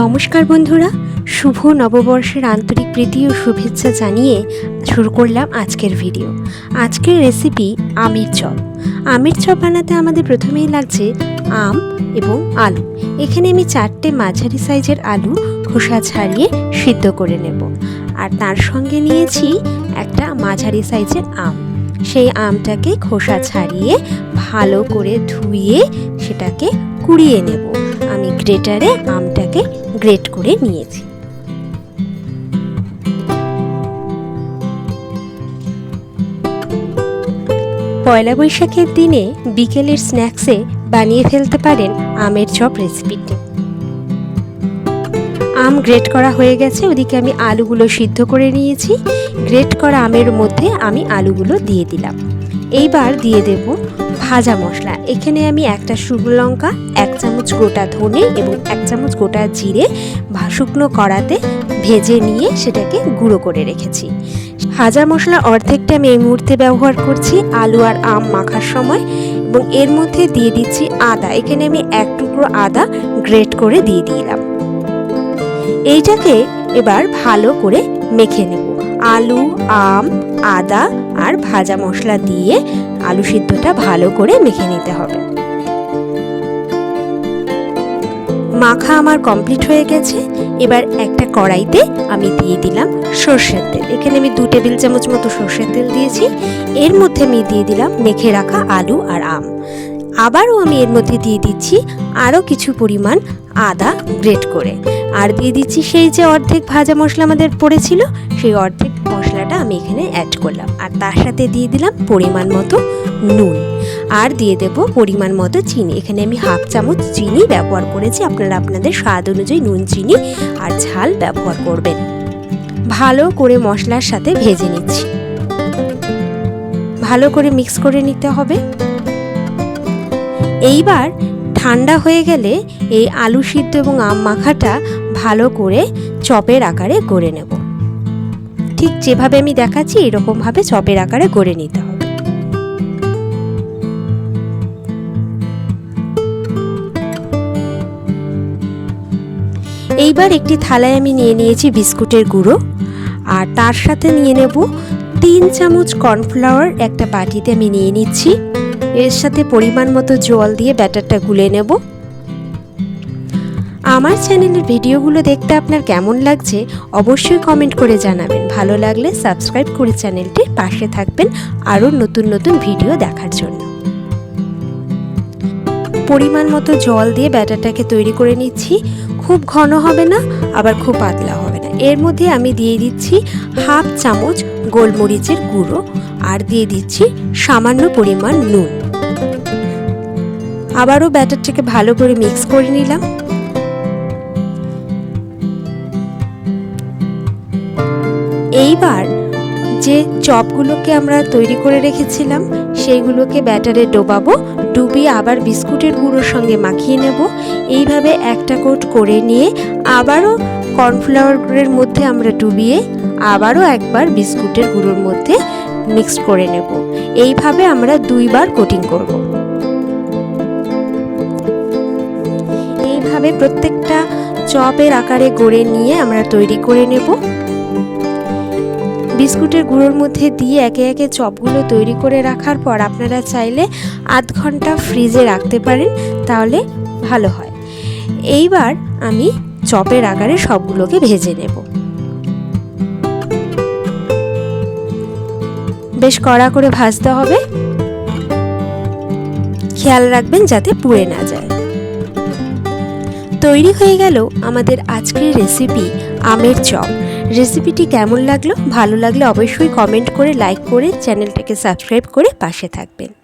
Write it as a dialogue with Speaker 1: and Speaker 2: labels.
Speaker 1: নমস্কার বন্ধুরা, শুভ নববর্ষের আন্তরিক প্রীতি ও শুভেচ্ছা জানিয়ে শুরু করলাম আজকের ভিডিও আজকের রেসিপি আমের চপ। আমের চপ বানাতে আমাদের প্রথমেই লাগছে আম এবং আলু। এখানে আমি চারটে মাঝারি সাইজের আলু খোসা ছাড়িয়ে সিদ্ধ করে নেব। আর তার সঙ্গে নিয়েছি একটা মাঝারি সাইজের আম। সেই আমটাকে খোসা ছাড়িয়ে ভালো করে ধুয়ে সেটাকে কুড়িয়ে নেব। আমি গ্রেটারে আমটাকে গ্রেট করে নিয়েছি। পয়লা বৈশাখের দিনে বিকেলের স্ন্যাক্সে বানিয়ে ফেলতে পারেন আমের চপ রেসিপিটি। আম গ্রেট করা হয়ে গেছে, ওদিকে আমি আলুগুলো সিদ্ধ করে নিয়েছি। গ্রেট করা আমের মধ্যে আমি আলুগুলো দিয়ে দিলাম। এইবার দিয়ে দেব ভাজা মশলা। এখানে আমি একটা শুকনো লঙ্কা, এক চামচ গোটা ধনে এবং এক চামচ গোটা জিরে শুকনো কড়াতে ভেজে নিয়ে সেটাকে গুঁড়ো করে রেখেছি। ভাজা মশলা অর্ধেকটা আমি এই মুহূর্তে ব্যবহার করছি আলু আর আম মাখার সময় এবং এর মধ্যে দিয়ে দিচ্ছি আদা। এখানে আমি এক টুকরো আদা গ্রেট করে দিয়ে দিলাম। এইটাকে এবার ভালো করে মেখে নেব। আলু, আম, আদা আর ভাজা মশলা দিয়ে আলু সিদ্ধটা ভালো করে মেখে নিতে হবে। মাখা আমার কমপ্লিট হয়ে গেছে। এবার একটা কড়াইতে আমি দিয়ে দিলাম সর্ষের তেল। এখানে আমি দু টেবিল চামচ মতো সর্ষের তেল দিয়েছি। এর মধ্যে আমি দিয়ে দিলাম মেখে রাখা আলু আর আম। আবারও আমি এর মধ্যে দিয়ে দিচ্ছি আরও কিছু পরিমাণ আদা গ্রেট করে। আর দিয়ে দিচ্ছি সেই যে অর্ধেক ভাজা মশলা আমাদের পড়েছিল, সেই অর্ধেক মশলাটা আমি এখানে অ্যাড করলাম। আর তার সাথে দিয়ে দিলাম পরিমাণ মতো নুন। আর দিয়ে দেব পরিমাণ মতো চিনি। এখানে আমি হাফ চামচ চিনি ব্যবহার করেছি। আপনারা আপনাদের স্বাদ অনুযায়ী নুন, চিনি আর ঝাল ব্যবহার করবেন। ভালো করে মশলার সাথে ভেজে নিচ্ছি। ভালো করে মিক্স করে নিতে হবে। এইবার ঠান্ডা হয়ে গেলে এই আলু সিদ্ধ এবং আম মাখাটা ভালো করে চপের আকারে গড়ে নেব। ঠিক যেভাবে আমি দেখাচ্ছি, এরকমভাবে চপের আকারে গড়ে নিতে হবে। এইবার একটি থালায় আমি নিয়ে নিয়েছি বিস্কুটের গুঁড়ো, আর তার সাথে নিয়ে নেব তিন চামচ কর্নফ্লাওয়ার একটা বাটিতে আমি নিয়ে নিচ্ছি। এর সাথে পরিমাণ মতো জল দিয়ে ব্যাটারটা গুলে নেব। আমার চ্যানেলের ভিডিওগুলো দেখতে আপনার কেমন লাগছে অবশ্যই কমেন্ট করে জানাবেন। ভালো লাগলে সাবস্ক্রাইব করে চ্যানেলটির পাশে থাকবেন আরও নতুন নতুন ভিডিও দেখার জন্য। পরিমাণ মতো জল দিয়ে ব্যাটারটাকে তৈরি করে নিচ্ছি। খুব ঘন হবে না, আবার খুব পাতলা হবে না। এর মধ্যে আমি দিয়ে দিচ্ছি হাফ চামচ গোলমরিচের গুঁড়ো আর দিয়ে দিচ্ছি সামান্য পরিমাণ নুন। আবারও ব্যাটারটাকে ভালো করে মিক্স করে নিলাম। এইবার যে চপগুলোকে আমরা তৈরি করে রেখেছিলাম, সেইগুলোকে ব্যাটারে ডোবাবো, ডুবিয়ে আবার বিস্কুটের গুঁড়োর সঙ্গে মাখিয়ে নেব। এইভাবে একটা কোট করে নিয়ে আবারও কর্নফ্লাওয়ারের মধ্যে আমরা ডুবিয়ে আবারও একবার বিস্কুটের গুঁড়োর মধ্যে মিক্স করে নেব। এইভাবে আমরা দুইবার কোটিং করব। এইভাবে প্রত্যেকটা চপের আকারে গড়ে নিয়ে আমরা তৈরি করে নেব। বিস্কুটের গুঁড়োর মধ্যে দিয়ে একে একে চপগুলো তৈরি করে রাখার পর আপনারা চাইলে আধ ঘণ্টা ফ্রিজে রাখতে পারেন, তাহলে ভালো হয়। এইবার আমি চপের আকারে সবগুলোকে ভেজে নেব। বেশ কড়া করে ভাজতে হবে। খেয়াল রাখবেন যাতে পুড়ে না যায়। তৈরি হয়ে গেল আমাদের আজকের রেসিপি আমের চপ। রেসিপিটি কেমন লাগল? ভালো লাগলে অবশ্যই কমেন্ট করে লাইক করে, চ্যানেলটাকে সাবস্ক্রাইব করে পাশে থাকবেন।